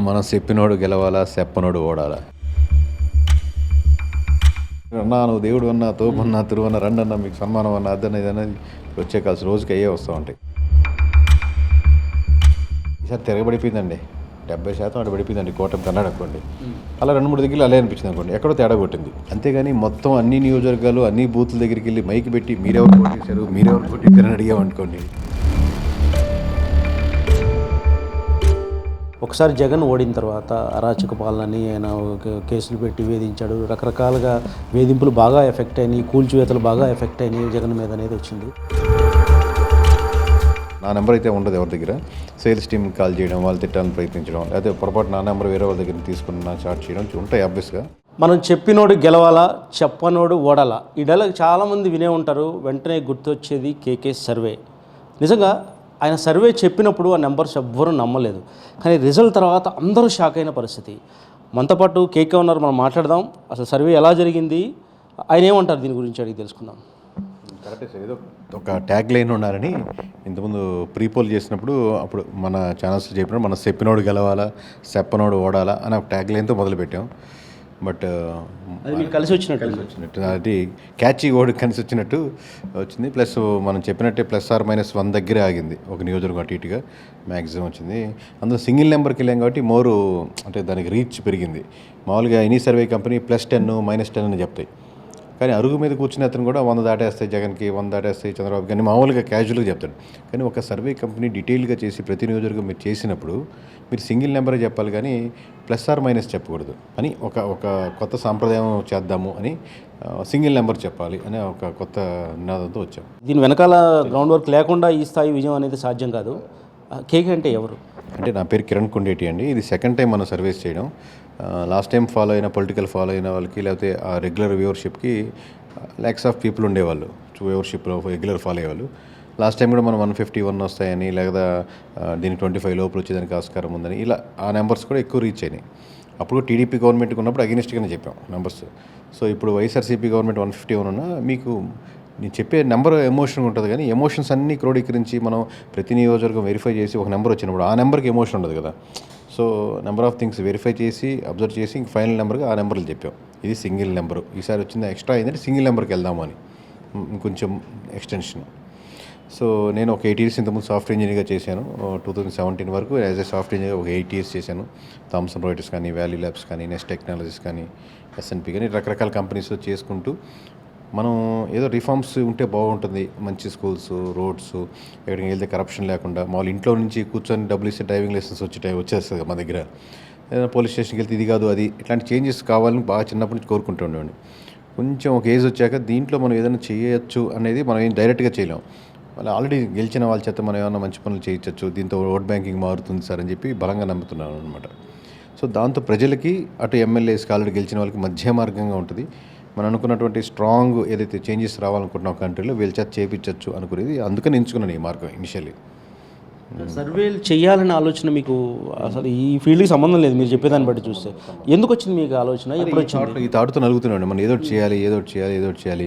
మనం చెప్పినోడు గెలవాలా చెప్పనోడు ఓడాలా? అన్నా నువ్వు దేవుడు అన్నా తోపన్నా తిరువన్న రండి మీకు సన్మానం అన్న అదన్న ఇదన్న వచ్చే కలిసి రోజుకి అయ్యే వస్తూ ఉంటాయి. ఈసారి తిరగబడిపోయిందండి. డెబ్బై శాతం అక్కడ పడిపోయిందండి కోటం కన్నాడు అనుకోండి. అలా రెండు మూడు దగ్గర అలా అనిపించింది అనుకోండి. ఎక్కడో తేడా కొట్టింది. అంతేగాని మొత్తం అన్ని నియోజకవర్గాలు అన్ని బూతుల దగ్గరికి వెళ్ళి మైక్ పెట్టి మీరెవరు కొట్టేశారు మీరెవరు కొట్టేశారని అడిగామనుకోండి ఒకసారి జగన్ ఓడిన తర్వాత అరాచక పాలనని ఆయన కేసులు పెట్టి వేధించాడు. రకరకాలుగా వేధింపులు బాగా ఎఫెక్ట్ అయినాయి కూల్చివేతలు బాగా ఎఫెక్ట్ అయినాయి జగన్ మీద అనేది వచ్చింది. నా నెంబర్ అయితే ఉండదు ఎవరి దగ్గర. సేల్స్ టీమ్కి కాల్ చేయడం వాళ్ళు తిట్టాలని ప్రయత్నించడం లేకపోతే పొరపాటు నా నెంబర్ వేరే వాళ్ళ దగ్గర తీసుకుని నా చాట్ చేయడం ఉంటాయి ఆబ్వియస్గా మనం చెప్పినోడు గెలవాలా చెప్పనోడు ఓడాలా? ఈ డైలాగ్ చాలామంది వినే ఉంటారు. వెంటనే గుర్తొచ్చేది కేకే సర్వే. నిజంగా ఆయన సర్వే చెప్పినప్పుడు ఆ నెంబర్స్ ఎవ్వరూ నమ్మలేదు. కానీ రిజల్ట్ తర్వాత అందరూ షాక్ అయిన పరిస్థితి. మనతో పాటు కేకే ఉన్నారు మనం మాట్లాడదాం. అసలు సర్వే ఎలా జరిగింది? ఆయన ఏమంటారు దీని గురించి అడిగి తెలుసుకుందాం. కరెక్టే సార్ ఏదో ఒక ట్యాగ్ లైన్ ఉన్నారని ఇంతకుముందు ప్రీపోల్ చేసినప్పుడు అప్పుడు మన ఛానల్స్ చెప్పినప్పుడు మన చెప్పినోడు గెలవాలా చెప్పనోడు ఓడాలా అని ఒక ట్యాగ్ లైన్తో మొదలుపెట్టాం. బట్ కలిసి వచ్చినట్టు. వచ్చినట్టు. అది క్యాచీ ఓడి కలిసి వచ్చినట్టు వచ్చింది. ప్లస్ మనం చెప్పినట్టే ప్లస్ ఆర్ మైనస్ వన్ దగ్గరే ఆగింది. ఒక నియోజకవర్గం అటు ఇటుగా మ్యాక్సిమం వచ్చింది. అందులో సింగిల్ నెంబర్కి వెళ్ళాం కాబట్టి మోరు అంటే దానికి రీచ్ పెరిగింది. మామూలుగా any survey company plus ten minus ten అని చెప్తాయి. కానీ అరుగు మీద కూర్చుని అతను కూడా వంద దాటేస్తాయి జగన్కి వంద దాటేస్తాయి చంద్రబాబు కానీ మామూలుగా క్యాజువల్గా చెప్తాడు. కానీ ఒక సర్వే కంపెనీ డీటెయిల్గా చేసి ప్రతి నియోజకవర్గం మీరు చేసినప్పుడు మీరు సింగిల్ నెంబరే చెప్పాలి కానీ ప్లస్ ఆర్ మైనస్ చెప్పకూడదు అని ఒక ఒక కొత్త సాంప్రదాయం చేద్దాము అని సింగిల్ నెంబర్ చెప్పాలి అనే ఒక కొత్త నినాదంతో వచ్చాం. దీని వెనకాల గ్రౌండ్ వర్క్ లేకుండా ఈ స్థాయి విజయం అనేది సాధ్యం కాదు. కేకే అంటే ఎవరు? అంటే నా పేరు కిరణ్ కొండేటి అండి. ఇది సెకండ్ టైం మనం సర్వీస్ చేయడం. లాస్ట్ టైం ఫాలో అయిన పొలిటికల్ ఫాలో అయిన వాళ్ళకి లేకపోతే ఆ రెగ్యులర్ వ్యూవర్షిప్కి ల్యాక్స్ ఆఫ్ పీపుల్ ఉండేవాళ్ళు. వ్యూవర్షిప్లో రెగ్యులర్ ఫాలో అయ్యేవాళ్ళు. లాస్ట్ టైం కూడా మనం వన్ ఫిఫ్టీ వన్ వస్తాయని లేదా దీని ట్వంటీ ఫైవ్ లోపల వచ్చేదానికి ఆస్కారం ఉందని ఇలా ఆ నెంబర్స్ కూడా ఎక్కువ రీచ్ అయినాయి. అప్పుడు టీడీపీ గవర్నమెంట్కి ఉన్నప్పుడు అగెనిస్ట్గానే చెప్పాం నెంబర్స్. సో ఇప్పుడు YSRCP government one fifty one ఉన్నా మీకు నేను చెప్పే నెంబర్ ఎమోషన్ ఉంటుంది కానీ ఎమోషన్స్ అన్నీ క్రోడీకరించి మనం ప్రతి నియోజకవర్గం వెరిఫై చేసి ఒక నెంబర్ వచ్చినప్పుడు ఆ నెంబర్కి ఎమోషన్ ఉండదు కదా. So number of things verify చేసి అబ్జర్వ్ చేసి ఇంక ఫైనల్ నెంబర్గా ఆ నెంబర్లు చెప్పాం. ఇది సింగిల్ నెంబరు. ఈసారి వచ్చింది ఎక్స్ట్రా అయిందంటే సింగిల్ నెంబర్కి వెళ్దాము అని. ఎక్స్టెన్షన్. సో నేను ఒక ఎయిట్ ఇయర్స్ ఇంతకుముందు సాఫ్ట్వేర్ ఇంజనీర్గా చేశాను. టూ థౌజండ్ సెవెంటీన్ వరకు యాజ్ ఎ సాఫ్ట్వేర్ ఇంజనీర్ ఒక ఎయిట్ ఇయర్స్ చేశాను. థామ్సన్ రాయిటర్స్ కానీ వ్యాలీ ల్యాబ్స్ కానీ నెక్స్ట్ టెక్నాలజీస్ కానీ ఎస్ఎన్పి కానీ రకరకాల కంపెనీస్లో చేసుకుంటూ మనం ఏదో రిఫార్మ్స్ ఉంటే బాగుంటుంది. మంచి స్కూల్స్ రోడ్స్ ఎక్కడికి వెళ్తే కరప్షన్ లేకుండా మామూలు ఇంట్లో నుంచి కూర్చొని డబ్బులు ఇస్తే డ్రైవింగ్ లైసెన్స్ వచ్చి వచ్చేస్తుంది కదా మా దగ్గర. ఏదైనా పోలీస్ స్టేషన్కి వెళ్తే ఇది కాదు అది ఇట్లాంటి చేంజెస్ కావాలని బాగా చిన్నప్పటి నుంచి కోరుకుంటూ ఉండేవాడిని. కొంచెం ఒక ఏజ్ వచ్చాక దీంట్లో మనం ఏదైనా చేయొచ్చు అనేది మనం ఏం డైరెక్ట్గా చేయలేం. వాళ్ళు ఆల్రెడీ గెలిచిన వాళ్ళ చేత మనం ఏమైనా మంచి పనులు చేయించవచ్చు దీంతో ఓట్ బ్యాంకింగ్ మారుతుంది సార్ అని చెప్పి బలంగా నమ్ముతున్నాను అనమాట సో దాంతో ప్రజలకి అటు ఎమ్మెల్యేస్కి ఆల్రెడీ గెలిచిన వాళ్ళకి మధ్య మార్గంగా ఉంటుంది. మనం అనుకున్నటువంటి స్ట్రాంగ్ ఏదైతే చేంజెస్ రావాలనుకుంటున్నాం కంట్రీలో వీళ్ళ చేత చేయించవచ్చు అనుకునేది అందుకని ఎంచుకున్నాను ఈ మార్గం ఇనిషియల్లీ సర్వేలు చేయాలనే ఆలోచన మీకు అసలు ఈ ఫీల్డ్కి సంబంధం లేదు మీరు చెప్పేదాన్ని బట్టి చూస్తే. ఎందుకు వచ్చింది మీకు ఆలోచన? ఎప్పుడు వచ్చింది? ఈ థాట్తో నలుగుతున్నాడు మనం ఏదో ఒకటి చేయాలి ఏదో చేయాలి ఏదో చేయాలి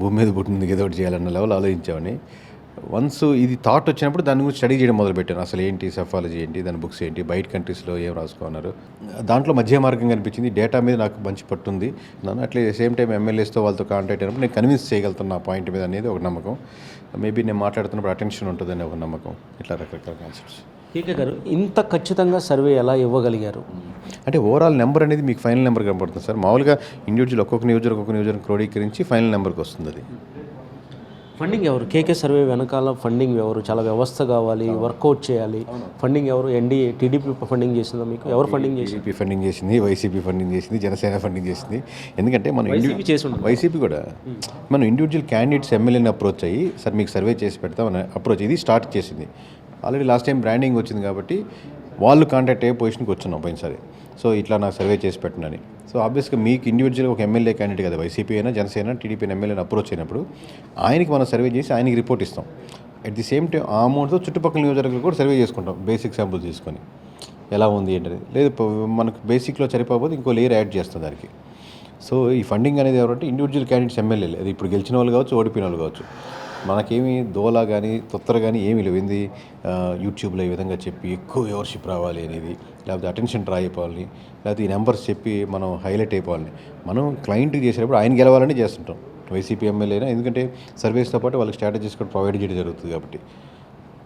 భూమి మీద పుట్టింది ఏదో ఒకటి చేయాలన్న లెవెల్ ఆలోచించామని. వన్స్ ఇది థాట్ వచ్చినప్పుడు దాని గురించి స్టడీ చేయడం మొదలుపెట్టాను. అసలు ఏంటి సెఫాలజీ ఏంటి దాని బుక్స్ ఏంటి బయట కంట్రీస్లో ఏం రాసుకున్నారు. దాంట్లో మధ్య మార్గం కనిపించింది డేటా మీద నాకు మంచి పట్టుంది నన్ను అట్లే సేమ్ టైం ఎమ్మెల్యేస్తో వాళ్ళతో కాంటాక్ట్ అయినప్పుడు నేను కన్విన్స్ చేయగలుగుతున్నా ఆ పాయింట్ మీద అనేది ఒక నమ్మకం. మేబీ నేను మాట్లాడుతున్నప్పుడు అటెన్షన్ ఉంటుందని ఒక నమ్మకం. ఇట్లా రకరకాల కాన్సెప్ట్స్ కేకే గారు ఇంత ఖచ్చితంగా సర్వే ఎలా ఇవ్వగలిగారు? అంటే ఓవరాల్ నెంబర్ అనేది మీకు ఫైనల్ నెంబర్ కనపడుతుంది సార్. మామూలుగా ఇండివిజువల్ ఒక్కొక్క నియోజకవర్గం ఒక్కొక్క నియోజకవర్గం క్రోడీకరించి ఫైనల్ నెంబర్కి వస్తుంది అది. ఫండింగ్ ఎవరు? కేకే సర్వే వెనకాల ఫండింగ్ ఎవరు? చాలా వ్యవస్థ కావాలి వర్కౌట్ చేయాలి. ఫండింగ్ ఎవరు? ఎన్డీఏ టీడీపీ ఫండింగ్ చేసిందా మీకు? ఎవరు ఫండింగ్ చేసి టీడీపీ ఫండింగ్ చేసింది? వైసీపీ ఫండింగ్ చేసింది జనసేన ఫండింగ్ చేసింది. ఎందుకంటే మనం వైసీపీ చేసి ఉంటుంది వైసీపీ కూడా మనం ఇండివిజువల్ క్యాండిడేట్స్ ఎమ్మెల్యేని అప్రోచ్ అయ్యి సార్ మీకు సర్వే చేసి పెడతామని అప్రోచ్ ఇది స్టార్ట్ చేసింది. ఆల్రెడీ లాస్ట్ టైం బ్రాండింగ్ వచ్చింది కాబట్టి వాళ్ళు కాంటాక్ట్ అయ్యే పొజిషన్కి వచ్చున్నాం పోయినసారి. సో ఇట్లా నాకు సర్వే చేసి పెట్టండి సో ఆబ్వియస్గా మీకు ఇండివిజువల్గా ఒక ఎమ్మెల్యే క్యాండిడేట్ కదా వైసీపీ అయినా జనసేన టీడీపీ ఎమ్మెల్యేని అప్రోచ్ అయినప్పుడు ఆయనకి మనం సర్వే చేసి ఆయనకి రిపోర్ట్ ఇస్తాం. అట్ ది సేమ్ టైం ఆ అమౌంట్తో చుట్టుపక్కల నియోజకవర్గాలు కూడా సర్వే చేసుకుంటాం బేసిక్ శాంపుల్ తీసుకొని. ఎలా ఉంది ఏంటనేది. లేదు మనకు బేసిక్లో సరిపోతే ఇంకో లేయర్ యాడ్ చేస్తాం దానికి. సో ఈ ఫండింగ్ అనేది ఎవరంటే ఇండివిజువల్ క్యాండిడేట్స్ ఎమ్మెల్యేలు అది ఇప్పుడు గెలిచిన వాళ్ళు కావచ్చు ఓడిపోయిన వాళ్ళు కావచ్చు. మనకేమి దోల కానీ తొత్తర కానీ ఏమీ లేవు. ఏంది? యూట్యూబ్లో ఈ విధంగా చెప్పి ఎక్కువ వ్యూవర్షిప్ రావాలి అనేది లేకపోతే అటెన్షన్ డ్రా అయిపోవాలి లేకపోతే ఈ నెంబర్స్ చెప్పి మనం హైలైట్ అయిపోవాలి మనం క్లయింట్కి చేసేటప్పుడు ఆయన గెలవాలని చేస్తుంటాం. వైసీపీ ఎమ్మెల్యేనా? ఎందుకంటే సర్వీస్తో పాటు వాళ్ళకి స్ట్రాటజీస్ కూడా ప్రొవైడ్ చేయడం జరుగుతుంది కాబట్టి.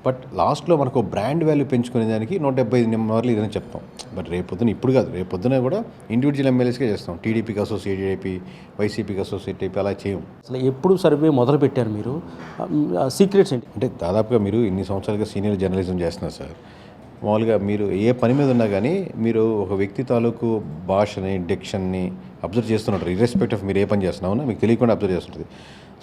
బట్ లాస్ట్లో మనకు బ్రాండ్ వాల్యూ పెంచుకునే దానికి నూట డెబ్బై ఐదు నెంబర్లు ఇదని చెప్తాం. బట్ రేపు పొద్దున ఇప్పుడు కాదు రేపు పొద్దున కూడా ఇండివిజువల్ ఎమ్మెల్యేస్కే చేస్తాం. టీడీపీకి అసోసియేట్ అయిపోయి వైసీపీకి అసోసియేట్ అయిపోయి అలా చేయం. అసలు ఎప్పుడు సర్వే మొదలు పెట్టారు మీరు? సీక్రెట్స్ ఏంటి? అంటే దాదాపుగా మీరు ఇన్ని సంవత్సరాలుగా సీనియర్ జర్నలిజం చేస్తున్నారు సార్. మామూలుగా మీరు ఏ పని మీద ఉన్నా కానీ మీరు ఒక వ్యక్తి తాలూకు భాషని డిక్షన్ని అబ్జర్వ్ చేస్తుంటారు ఇర్రెస్పెక్ట్ ఆఫ్ మీరు ఏ పని చేస్తున్నామో మీకు తెలియకుండా అబ్జర్వ్ చేస్తుంటుంది.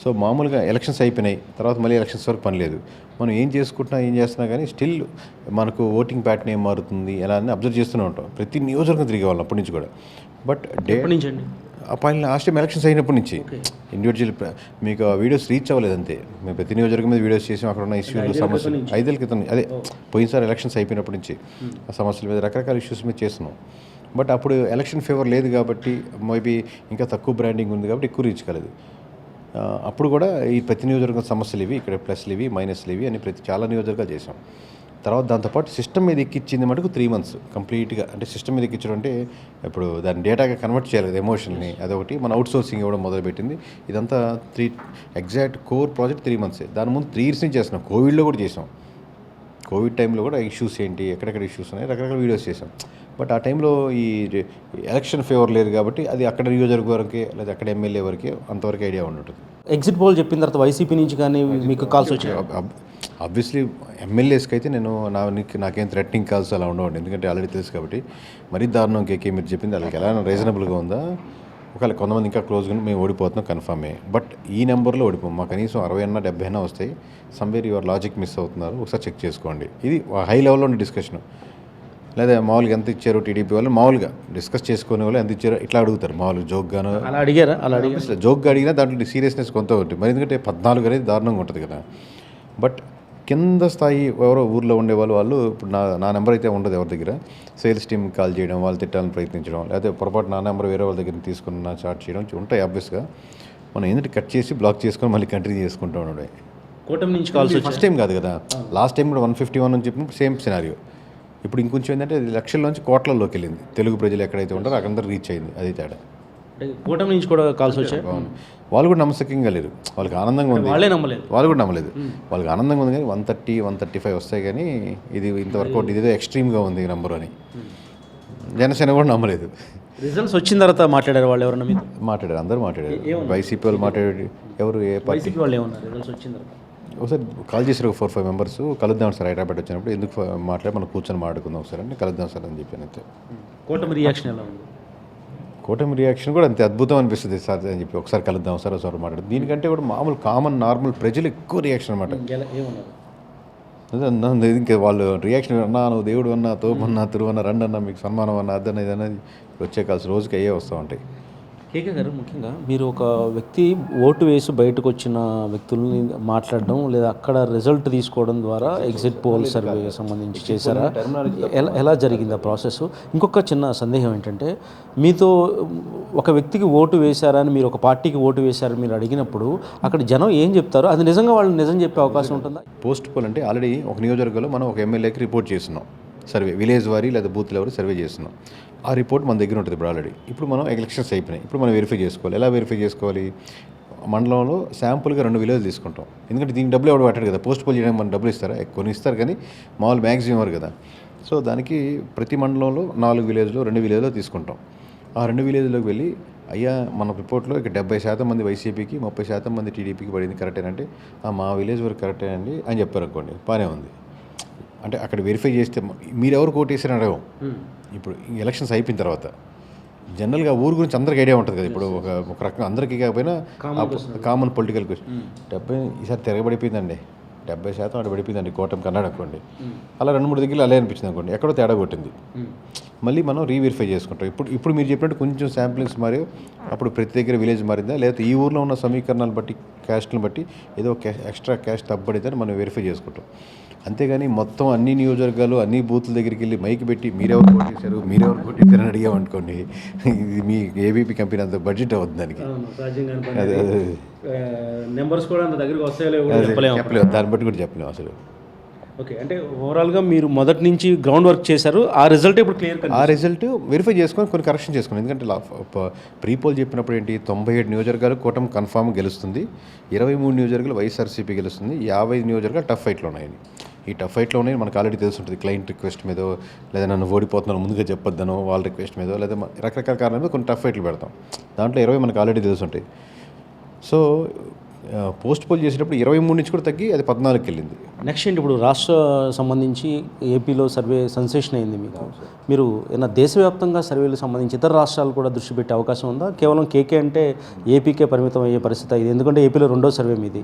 సో మామూలుగా ఎలక్షన్స్ అయిపోయినాయి తర్వాత మళ్ళీ ఎలక్షన్స్ వరకు పని లేదు. మనం ఏం చేసుకుంటున్నా ఏం చేస్తున్నా కానీ స్టిల్ మనకు ఓటింగ్ ప్యాటర్న్ ఏం మారుతుంది ఎలా అని అబ్జర్వ్ చేస్తూనే ఉంటాం. ప్రతి నియోజకవర్గం తిరిగే వాళ్ళం అప్పటి నుంచి కూడా. బట్ డే నుంచి అండి? పైన లాస్ట్ టైం ఎలక్షన్స్ అయినప్పటి నుంచి. ఇండివిజువల్ మీకు వీడియోస్ రీచ్ అవ్వలేదు అంతే. మేము ప్రతి నియోజకవర్గం మీద వీడియోస్ చేసాం అక్కడ ఉన్న ఇష్యూలు సమస్యలు. ఐదేళ్ళ క్రితం అదే పోయినసారి ఎలక్షన్స్ అయిపోయినప్పటి నుంచి ఆ సమస్యల మీద రకరకాల ఇష్యూస్ మీద చేస్తున్నాం. బట్ అప్పుడు ఎలక్షన్ ఫేవర్ లేదు కాబట్టి మేబీ ఇంకా తక్కువ బ్రాండింగ్ ఉంది కాబట్టి ఎక్కువ రీచ్ కాలేదు. అప్పుడు కూడా ఈ ప్రతి నియోజకవర్గం సమస్యలు ఇవి ఇక్కడ ప్లస్లు ఇవి మైనస్లు ఇవి అని ప్రతి చాలా నియోజకవర్గాలు చేసాం తర్వాత దాంతోపాటు సిస్టమ్ మీద ఎక్కించింది మటుకు త్రీ మంత్స్ కంప్లీట్గా. అంటే సిస్టమ్ మీద ఎక్కించడం అంటే ఇప్పుడు దాన్ని డేటాగా కన్వర్ట్ చేయాలి ఎమోషన్ని అదొకటి. మన అవుట్ సోర్సింగ్ ఇవ్వడం మొదలుపెట్టింది. ఇదంతా three exact core project three months దాని ముందు త్రీ ఇయర్స్ నుంచి చేస్తున్నాం. కోవిడ్లో కూడా చేసాం కోవిడ్ టైంలో కూడా ఇష్యూస్ ఏంటి? ఎక్కడెక్కడ ఇష్యూస్ ఉన్నాయి? రకరకాల వీడియోస్ చేసాం బట్ ఆ టైంలో ఈ ఎలక్షన్ ఫేవర్ లేదు కాబట్టి అది అక్కడ నియోజకవర్గం వరకే లేదా అక్కడ ఎమ్మెల్యే వరకే అంతవరకు ఐడియా ఉంటుంది ఎగ్జిట్ పోల్ చెప్పిన తర్వాత వైసీపీ నుంచి కానీ మీకు కాల్స్ వచ్చాయి? ఆబ్వియస్లీ ఎమ్మెల్యేస్కి అయితే నేను నా నీకు నాకేం థ్రెట్నింగ్ కాల్స్ అలా ఉండవండి. ఎందుకంటే ఆల్రెడీ తెలుసు కాబట్టి మరీ దారుణం కేకే మీరు చెప్పింది వాళ్ళకి ఎలా రీజనబుల్గా ఉందా? ఒకవేళ కొంతమంది ఇంకా క్లోజ్గా మేము ఓడిపోతున్నాం కన్ఫర్మే బట్ ఈ నెంబర్లో ఓడిపోం. మా కనీసం అరవై అన్న డెబ్బై అన్న వస్తాయి. సమ్వేర్ యువర్ లాజిక్ మిస్ అవుతున్నారు. ఒకసారి చెక్ చేసుకోండి. ఇది హై లెవెల్లో ఉండే డిస్కషన్ లేదా మామూలుగా ఎంత ఇచ్చారు టీడీపీ వాళ్ళు? మామూలుగా డిస్కస్ చేసుకునే వాళ్ళు ఎంత ఇచ్చారో ఇట్లా అడుగుతారు. మామూలుగా జోక్గాను అలా అడిగారా? అలా అడిగారు? జోక్గా అడిగినా దాంట్లో సీరియస్నెస్ కొంత ఉంటుంది. మరి ఎందుకంటే పద్నాలుగు అనేది దారుణంగా ఉంటుంది కదా. బట్ కింద స్థాయి ఎవరో ఊర్లో ఉండేవాళ్ళు వాళ్ళు ఇప్పుడు నా నా నెంబర్ అయితే ఉండదు ఎవరి దగ్గర. సేల్స్ టీమ్ కాల్ చేయడం వాళ్ళు తిట్టాలని ప్రయత్నించడం లేకపోతే పొరపాటు నా నెంబర్ వేరే వాళ్ళ దగ్గర తీసుకున్న చార్ట్ చేయడం ఉంటాయి ఆబ్వియస్గా మనం ఏంటంటే కట్ చేసి బ్లాక్ చేసుకొని మళ్ళీ కంటిన్యూ చేసుకుంటూ ఉండడం కూటమి నుంచి కాల్స్ ఫస్ట్ టైం కాదు కదా. లాస్ట్ టైం కూడా వన్ ఫిఫ్టీ వన్ అని చెప్పినప్పుడు సేమ్ సినారియో ఇప్పుడు ఇంకొంచెం ఏంటంటే లక్షల్లోంచి కోట్లలోకి వెళ్ళింది తెలుగు ప్రజలు ఎక్కడైతే ఉంటారో అక్కడ రీచ్ అయింది. అది తేడా. కూటమి నుంచి కూడా కాల్స్ వచ్చాయి? వాళ్ళు కూడా నమ్మసక్యంగా లేరు. వాళ్ళకి ఆనందంగా ఉంది. వాళ్ళే నమ్మలేదు. వాళ్ళు కూడా నమ్మలేదు. వాళ్ళకి ఆనందంగా ఉంది కానీ one thirty one thirty five వస్తాయి కానీ ఇది ఇంతవరకు ఇదేదో ఎక్స్ట్రీమ్గా ఉంది ఈ నెంబర్ అని. జనసేన కూడా నమ్మలేదు. రిజల్ట్స్ వచ్చిన తర్వాత మాట్లాడారు వాళ్ళు ఎవరన్నా మాట్లాడారు. అందరూ మాట్లాడారు. వైసీపీ వాళ్ళు మాట్లాడారు. ఎవరు? ఏ పార్టీ? వాళ్ళు ఏమన్నారు? రిజల్ట్స్ వచ్చిన తర్వాత. ఒకసారి కాల్ చేశారు ఒక ఫోర్ ఫైవ్ మెంబర్స్. కలుద్దాం సార్ హైదరాబాద్ వచ్చినప్పుడు. ఎందుకు మాట్లాడి మనం కూర్చొని మాట్లాడుకుందాం సార్ అంటే కలుద్దాం సార్ అని చెప్పాను అంతే. కూటమి రియాక్షన్ ఎలా ఉంది? కూటమి రియాక్షన్ కూడా అంతే అద్భుతం అనిపిస్తుంది సార్ అని చెప్పి ఒకసారి కలుద్దాం సార్ ఒకసారి మాట్లాడు దీనికంటే కూడా మామూలు కామన్ నార్మల్ ప్రజలు ఎక్కువ రియాక్షన్ అనమాట ఇంకా వాళ్ళు రియాక్షన్ అన్నా నువ్వు దేవుడు అన్నా తోపన్నా తిరువన్నా రండి అన్నా మీకు సన్మానం అన్నా అదన్నా ఇదన్నా వచ్చే కాల్సి రోజుకి అయ్యే వస్తూ ఉంటాయి. కేకే గారు ముఖ్యంగా మీరు ఒక వ్యక్తి ఓటు వేసి బయటకు వచ్చిన వ్యక్తుల్ని మాట్లాడడం లేదా అక్కడ రిజల్ట్ తీసుకోవడం ద్వారా ఎగ్జిట్ పోల్ సర్వే సంబంధించి చేశారా? ఎలా ఎలా జరిగింది ఆ ప్రాసెస్ ఇంకొక చిన్న సందేహం ఏంటంటే మీతో ఒక వ్యక్తికి ఓటు వేశారా అని మీరు ఒక పార్టీకి ఓటు వేశారని మీరు అడిగినప్పుడు అక్కడ జనం ఏం చెప్తారో అది నిజంగా వాళ్ళు నిజం చెప్పే అవకాశం ఉంటుందా? పోస్ట్ పోల్ అంటే ఆల్రెడీ ఒక నియోజకవర్గంలో మనం ఒక ఎమ్మెల్యేకి రిపోర్ట్ చేస్తున్నాం. సర్వే విలేజ్ వారి లేదా బూత్ లెవెల్ సర్వే చేస్తున్నాం. ఆ రిపోర్ట్ మన దగ్గర ఉంటుంది ఇప్పుడు ఆల్రెడీ. ఇప్పుడు మనం ఎలక్షన్స్ అయిపోయినాయి. ఇప్పుడు మనం వెరిఫై చేసుకోవాలి. ఎలా వెరిఫై చేసుకోవాలి? మండలంలో శాంపుల్గా రెండు విలేజ్ తీసుకుంటాం. ఎందుకంటే దీనికి డబ్బులు ఎవడు పెట్టాడు కదా? పోస్ట్ పోల్ చేయడానికి మనం డబ్బులు ఇస్తారా? కొన్ని ఇస్తారు కానీ మామూలు మ్యాక్సిమం వారు కదా? సో దానికి ప్రతి మండలంలో నాలుగు విలేజ్లో రెండు విలేజ్లో తీసుకుంటాం. ఆ రెండు విలేజ్లోకి వెళ్ళి అయ్యా మన రిపోర్ట్లో ఇక డెబ్బై శాతం మంది వైసీపీకి ముప్పై శాతం మంది టీడీపీకి పడింది కరెక్టేనంటే "ఆ, మా విలేజ్ వరకు కరెక్టేనండి అని చెప్పారు అనుకోండి బాగానే ఉంది. అంటే అక్కడ వెరిఫై చేస్తే మీరెవరు కోటేసారని అడగం ఇప్పుడు ఈ ఎలక్షన్స్ అయిపోయిన తర్వాత జనరల్గా ఊరు గురించి అందరికి ఐడియా ఉంటుంది కదా. ఇప్పుడు ఒక ఒక రకంగా అందరికీ కాకపోయినా కామన్ పొలిటికల్ క్వశ్చన్ డెబ్బై ఈసారి తిరగబడిపోయిందండి. డెబ్బై శాతం అక్కడ పడిపోయిందండి కోటం కన్నాడు అనుకోండి. అలా రెండు మూడు దగ్గర అలా అనిపించింది అనుకోండి. ఎక్కడో తేడా కొట్టింది. మళ్ళీ మనం రీవెరిఫై చేసుకుంటాం. ఇప్పుడు ఇప్పుడు మీరు చెప్పినట్టు కొంచెం శాంప్లింగ్స్ మరియు అప్పుడు ప్రతి దగ్గర విలేజ్ మారిందా? లేకపోతే ఈ ఊర్లో ఉన్న సమీకరణాలు బట్టి క్యాస్ట్ని బట్టి ఏదో ఎక్స్ట్రా క్యాష్ తప్పబడితే మనం వెరిఫై చేసుకుంటాం. అంతేగాని మొత్తం అన్ని నియోజకవర్గాలు అన్ని బూత్ల దగ్గరికి వెళ్ళి మైక్ పెట్టి మీరెవరు కొట్టేశారు మీరెవరు కొట్టేశారు అని అడిగామనుకోండి ఇది మీ ఏబీపీ కంపెనీ అంత బడ్జెట్ అవుతుంది దానికి. అదే అదే నెంబర్స్ కూడా అంత దగ్గరికి వస్తాయో అదే చెప్పలేము దాన్ని బట్టి కూడా చెప్పలేము అసలు. ఓకే అంటే ఓవరాల్గా మీరు మొదటి నుంచి గ్రౌండ్ వర్క్ చేశారు ఆ రిజల్ట్ ఇప్పుడు క్లియర్ ఆ రిజల్ట్ వెరిఫై చేసుకొని కొన్ని కరెక్షన్ చేసుకుని ఎందుకంటే ప్రీ పోల్ చెప్పినప్పుడు ఏంటి తొంభై ఏడు నియోజకవర్గాలు కూటమి కన్ఫామ్ గెలుస్తుంది ఇరవై మూడు నియోజకవర్గాలు వైఎస్ఆర్సీపీ గెలుస్తుంది యాభై నియోజకవర్గాలు టఫ్ ఫైట్లో ఉన్నాయని. ఈ టఫ్ ఫైట్లోనే మనకు ఆల్రెడీ తెలుసుంటుంది క్లయింట్ రిక్వెస్ట్ మీద లేదా నన్ను ఓడిపోతున్నాను ముందుగా చెప్పొద్దనో వాళ్ళ రిక్వెస్ట్ మీద లేదా రకరకాల కారణాల మీద కొన్ని టఫ్ ఫైట్లు పెడతాం. దాంట్లో ఇరవై మనకు ఆల్రెడీ తెలుసుంటాయి. సో పోస్ట్ పోల్ చేసేటప్పుడు ఇరవై మూడు నుంచి కూడా తగ్గి అది పద్నాలుగుకి వెళ్ళింది. నెక్స్ట్ ఏంటి ఇప్పుడు రాష్ట్ర సంబంధించి ఏపీలో సర్వే సెన్సేషన్ అయింది మీకు. మీరు ఏదైనా దేశవ్యాప్తంగా సర్వేలకు సంబంధించి ఇతర రాష్ట్రాలు కూడా దృష్టి పెట్టే అవకాశం ఉందా? కేవలం కేకే అంటే ఏపీకే పరిమితం అయ్యే పరిస్థితి ఇది ఎందుకంటే ఏపీలో రెండో సర్వే మీది.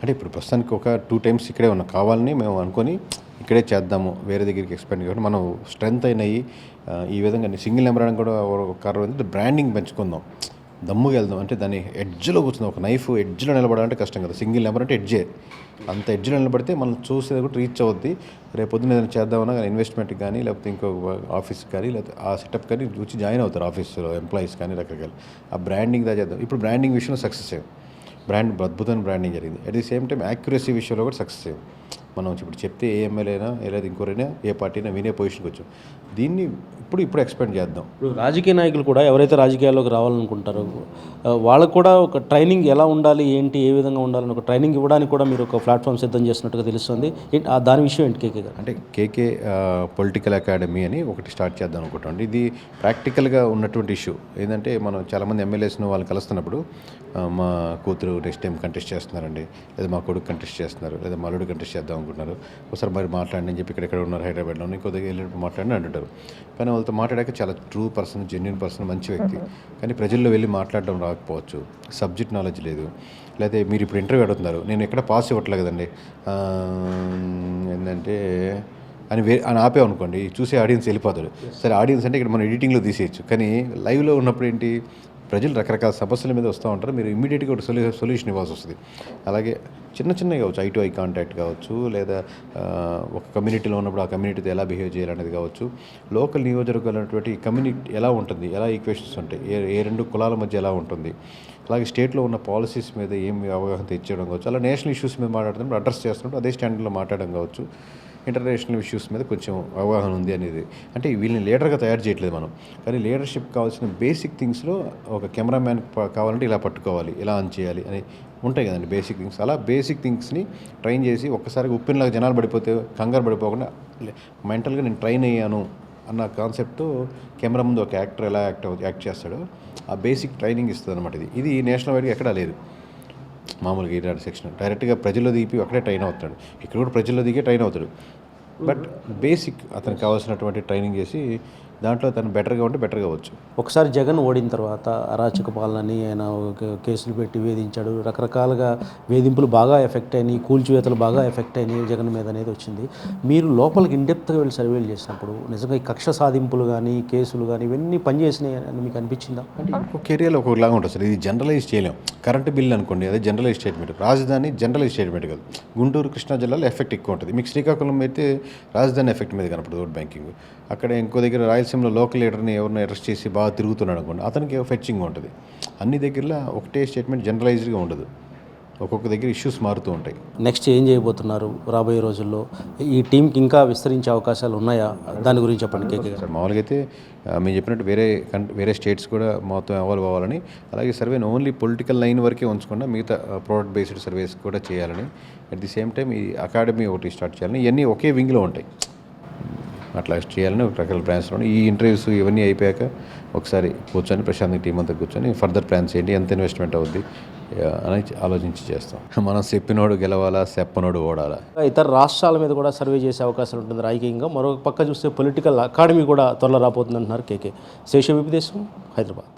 అంటే ఇప్పుడు ప్రస్తుతానికి ఒక టూ టైమ్స్ ఇక్కడే ఉన్నాం కావాలని మేము అనుకొని ఇక్కడే చేద్దాము వేరే దగ్గరికి ఎక్స్పెండ్ కాబట్టి మనం స్ట్రెంత్ అయినాయి. ఈ విధంగా సింగిల్ నెంబర్ అని కూడా ఒక కారణం ఏంటంటే బ్రాండింగ్ పెంచుకుందాం. దమ్ముగా వెళ్దాం. అంటే దాన్ని ఎడ్జ్లో కూర్చుందాం. ఒక నైఫ్ ఎడ్జ్లో నిలబడాలంటే కష్టం కదా. సింగిల్ నెంబర్ అంటే ఎడ్జే. అంత ఎడ్జ్లో నిలబడితే మనం చూసేది కూడా రీచ్ అవుద్ది. రేపు పొద్దున్న ఏదైనా చేద్దామన్నా కానీ ఇన్వెస్ట్మెంట్ కానీ లేకపోతే ఇంకో ఆఫీస్ కానీ లేకపోతే ఆ సెటప్ కానీ వచ్చి జాయిన్ అవుతారు ఆఫీస్లో ఎంప్లాయీస్ కానీ రకరకాల. ఆ బ్రాండింగ్ దా చేద్దాం. ఇప్పుడు బ్రాండింగ్ విషయంలో సక్సెస్ అయ్యాం బ్రాండ్ అద్భుతమైన బ్రాండింగ్ జరిగింది. At the same time accuracy విషయంలో కూడా సక్సెస్ అయ్యాం మనం ఇప్పుడు చెప్తే ఏ ఎమ్మెల్యే అయినా లేదా ఇంకోరైనా ఏ పార్టీ అయినా వినే పొజిషన్కి వచ్చాం. దీన్ని ఇప్పుడు ఇప్పుడు ఎక్స్పెండ్ చేద్దాం. ఇప్పుడు రాజకీయ నాయకులు కూడా ఎవరైతే రాజకీయాల్లోకి రావాలనుకుంటారో వాళ్ళకు కూడా ఒక ట్రైనింగ్ ఎలా ఉండాలి ఏంటి ఏ విధంగా ఉండాలని ఒక ట్రైనింగ్ ఇవ్వడానికి కూడా మీరు ఒక ప్లాట్ఫామ్ సిద్ధం చేస్తున్నట్టుగా తెలుస్తుంది. దాని విషయం ఏంటి కేకే గారు? అంటే కేకే పొలిటికల్ అకాడమీ అని ఒకటి స్టార్ట్ చేద్దాం అనుకుంటాం ఇది ప్రాక్టికల్గా ఉన్నటువంటి ఇష్యూ ఏంటంటే మనం చాలామంది ఎమ్మెల్యేస్ను వాళ్ళు కలుస్తున్నప్పుడు మా కూతురు నెక్స్ట్ టైం కంటెస్ట్ చేస్తున్నారండి లేదా మా కొడుకు కంటెస్ట్ చేస్తున్నారు లేదా మా అల్లుడు కంటెస్ట్ చేద్దాం అనుకుంటున్నారు. ఒకసారి మరి మాట్లాడండి అని చెప్పి ఇక్కడ ఎక్కడ ఉన్నారు హైదరాబాద్లో కొద్దిగా వెళ్ళినప్పుడు మాట్లాడి అంటుంటారు. కానీ వాళ్ళతో మాట్లాడాక చాలా ట్రూ పర్సన్ జెన్యున్ పర్సన్ మంచి వ్యక్తి. కానీ ప్రజల్లో వెళ్ళి మాట్లాడడం రాకపోవచ్చు. సబ్జెక్ట్ నాలెడ్జ్ లేదు. లేకపోతే మీరు ఇప్పుడు ఇంటర్వ్యూ అడుగుతున్నారు. నేను ఎక్కడ పాస్ ఇవ్వట్లేదు కదండి. ఏంటంటే అని వే అని ఆపేమనుకోండి చూసే ఆడియన్స్ వెళ్ళిపోతాడు సరే ఆడియన్స్ అంటే ఇక్కడ మనం ఎడిటింగ్లో తీసేయచ్చు. కానీ లైవ్లో ఉన్నప్పుడు ఏంటి? ప్రజలు రకరకాల సమస్యల మీద వస్తూ ఉంటారు. మీరు ఇమీడియట్గా ఒక సొల్యూ సొల్యూషన్ ఇవ్వాల్సి వస్తుంది. అలాగే చిన్న చిన్నవి కావచ్చు ఐ టు ఐ కాంటాక్ట్ కావచ్చు లేదా ఒక కమ్యూనిటీలో ఉన్నప్పుడు ఆ కమ్యూనిటీతో ఎలా బిహేవ్ చేయాలనేది కావచ్చు. లోకల్ నియోజకవర్గాలు అనేటువంటి కమ్యూనిటీ ఎలా ఉంటుంది ఎలా ఈక్వేషన్స్ ఉంటాయి ఏ ఏ రెండు కులాల మధ్య ఎలా ఉంటుంది అలాగే స్టేట్లో ఉన్న పాలసీస్ మీద ఏమి అవగాహన తెచ్చేయడం కావచ్చు అలా నేషనల్ ఇష్యూస్ మీద మాట్లాడుతున్నప్పుడు అడ్రస్ చేస్తున్నప్పుడు అదే స్టాండర్డ్లో మాట్లాడడం కావచ్చు. ఇంటర్నేషనల్ ఇష్యూస్ మీద కొంచెం అవగాహన ఉంది అనేది. అంటే వీళ్ళని లీడర్గా తయారు చేయట్లేదు మనం. కానీ లీడర్షిప్ కావాల్సిన బేసిక్ థింగ్స్లో ఒక కెమెరామ్యాన్ కావాలంటే ఇలా పట్టుకోవాలి ఇలా ఆన్ చేయాలి అని ఉంటాయి కదండి బేసిక్ థింగ్స్. అలా బేసిక్ థింగ్స్ని ట్రైన్ చేసి ఒక్కసారి ఉప్పినలాగా జనాలు పడిపోతే కంగారు పడిపోకుండా మెంటల్గా నేను ట్రైన్ అయ్యాను అన్న కాన్సెప్ట్ కెమెరా ముందు ఒక యాక్టర్ ఎలా యాక్ట్ యాక్ట్ చేస్తాడో ఆ బేసిక్ ట్రైనింగ్ ఇస్తుంది అనమాట ఇది. ఇది నేషనల్ వైడ్గా ఎక్కడా లేదు. మామూలుగా ఈనాడు సెక్షన్ డైరెక్ట్గా ప్రజల్లో దిగి అక్కడే ట్రైన్ అవుతాడు. ఇక్కడ కూడా ప్రజల్లో దిగే ట్రైన్ అవుతాడు. బట్ బేసిక్ అతనికి కావాల్సినటువంటి ట్రైనింగ్ చేసి దాంట్లో తను బెటర్గా ఉంటే బెటర్గా అవ్వచ్చు. ఒకసారి జగన్ ఓడిన తర్వాత అరాచక పాలనని ఆయన ఒక కేసులు పెట్టి వేధించాడు. రకరకాలుగా వేధింపులు బాగా ఎఫెక్ట్ అయినాయి కూల్చివేతలు బాగా ఎఫెక్ట్ అయినాయి జగన్ మీద అనేది వచ్చింది. మీరు లోపలికి ఇండెప్త్గా వెళ్ళి సర్వేలు చేసినప్పుడు నిజంగా ఈ కక్ష సాధింపులు కానీ కేసులు కానీ ఇవన్నీ పనిచేసినాయి అని మీకు అనిపించిందా? అంటే ఒక్కొక్క ఏరియాలో ఒక్కొక్కలాగా ఉంటుంది సార్ ఇది జనరలైజ్ చేయలేం. కరెంట్ బిల్ అనుకోండి అదే జనరలైజ్ స్టేట్మెంట్. రాజధాని జనరలైజ్ స్టేట్మెంట్ కాదు. గుంటూరు కృష్ణా జిల్లాలో ఎఫెక్ట్ ఎక్కువ ఉంటుంది. మీకు శ్రీకాకుళం అయితే రాజధాని ఎఫెక్ట్ మీద కనపడదు ఓట్ బ్యాంకింగ్. అక్కడ ఇంకో దగ్గర రాయలసీమలో లోకల్ లీడర్ని ఎవరిని అరెస్ట్ చేసి బాగా తిరుగుతున్నాడు అనుకోండి అతనికి ఫెచ్చింగ్ ఉంటుంది. అన్ని దగ్గరలో ఒకటే స్టేట్మెంట్ జనరలైజ్డ్గా ఉండదు. ఒక్కొక్క దగ్గర ఇష్యూస్ మారుతూ ఉంటాయి. నెక్స్ట్ ఏం చేయబోతున్నారు రాబోయే రోజుల్లో? ఈ టీంకి ఇంకా విస్తరించే అవకాశాలు ఉన్నాయా? దాని గురించి చెప్పండి మామూలుగా అయితే మేము చెప్పినట్టు వేరే వేరే స్టేట్స్ కూడా మొత్తం అవాల్వ్ అవ్వాలని అలాగే సర్వేని ఓన్లీ పొలిటికల్ లైన్ వరకే ఉంచకుండా మిగతా ప్రోడక్ట్ బేస్డ్ సర్వేస్ కూడా చేయాలని అట్ ది సేమ్ టైం ఈ అకాడమీ ఒకటి స్టార్ట్ చేయాలని ఇవన్నీ ఒకే వింగ్లో ఉంటాయి. అట్లా చేయాలని రకరకాల ప్లాన్స్ ఉన్నాయి. ఈ ఇంటర్వ్యూస్ ఇవన్నీ అయిపోయాక ఒకసారి కూర్చొని ప్రశాంత్ టీం అంతా కూర్చొని ఫర్దర్ ప్లాన్స్ ఏంటి ఎంత ఇన్వెస్ట్మెంట్ అవుద్ది అని ఆలోచించి చేస్తాం. మనం చెప్పినోడు గెలవాలా చెప్పనోడు ఓడాలా? ఇతర రాష్ట్రాల మీద కూడా సర్వే చేసే అవకాశం ఉంటుంది రాజకీయంగా. మరొక పక్క చూస్తే పొలిటికల్ అకాడమీ కూడా త్వరలో రాబోతుంది అంటున్నారు కేకే. శేష విపదేశం హైదరాబాద్.